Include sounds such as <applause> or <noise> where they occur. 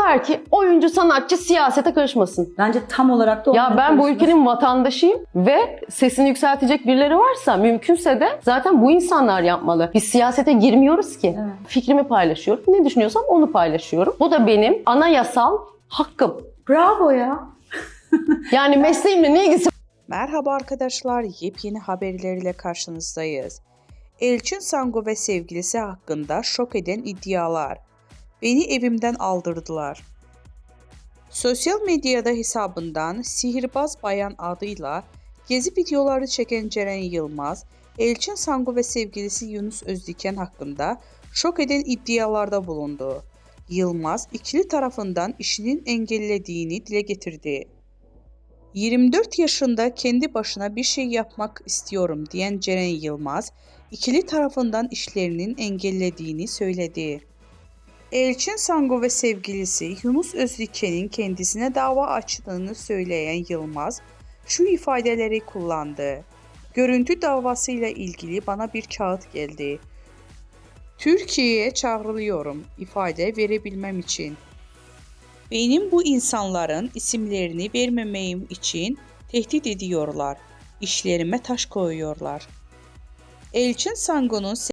diyorlar ki oyuncu sanatçı siyasete karışmasın. Bence tam olarak da Ya ben bu ülkenin vatandaşıyım ve sesini yükseltecek birileri varsa mümkünse de zaten bu insanlar yapmalı. Biz siyasete girmiyoruz ki. Evet. Fikrimi paylaşıyorum. Ne düşünüyorsam onu paylaşıyorum. Bu da benim anayasal hakkım. Bravo ya. <laughs> Yani mesleğimle ne ilgisi Merhaba arkadaşlar, yepyeni haberlerle karşınızdayız. Elçin Sango ve sevgilisi hakkında şok eden iddialar. Beni evimden aldırdılar. Sosyal medyada hesabından Sihirbaz Bayan adıyla gezi videoları çeken Ceren Yılmaz, Elçin Sango ve sevgilisi Yunus Özdiken hakkında şok eden iddialarda bulundu. Yılmaz, ikili tarafından işinin engellediğini dile getirdi. 24 yaşında kendi başına bir şey yapmak istiyorum diyen Ceren Yılmaz, ikili tarafından işlerinin engellediğini söyledi. Elçin Sango ve sevgilisi Yunus Özdiken'in kendisine dava açtığını söyleyen Yılmaz, şu ifadeleri kullandı. Görüntü davasıyla ilgili bana bir kağıt geldi. Türkiye'ye çağrılıyorum ifade verebilmem için. Benim bu insanların isimlerini vermemeyim için tehdit ediyorlar. İşlerime taş koyuyorlar. Elçin Sango'nun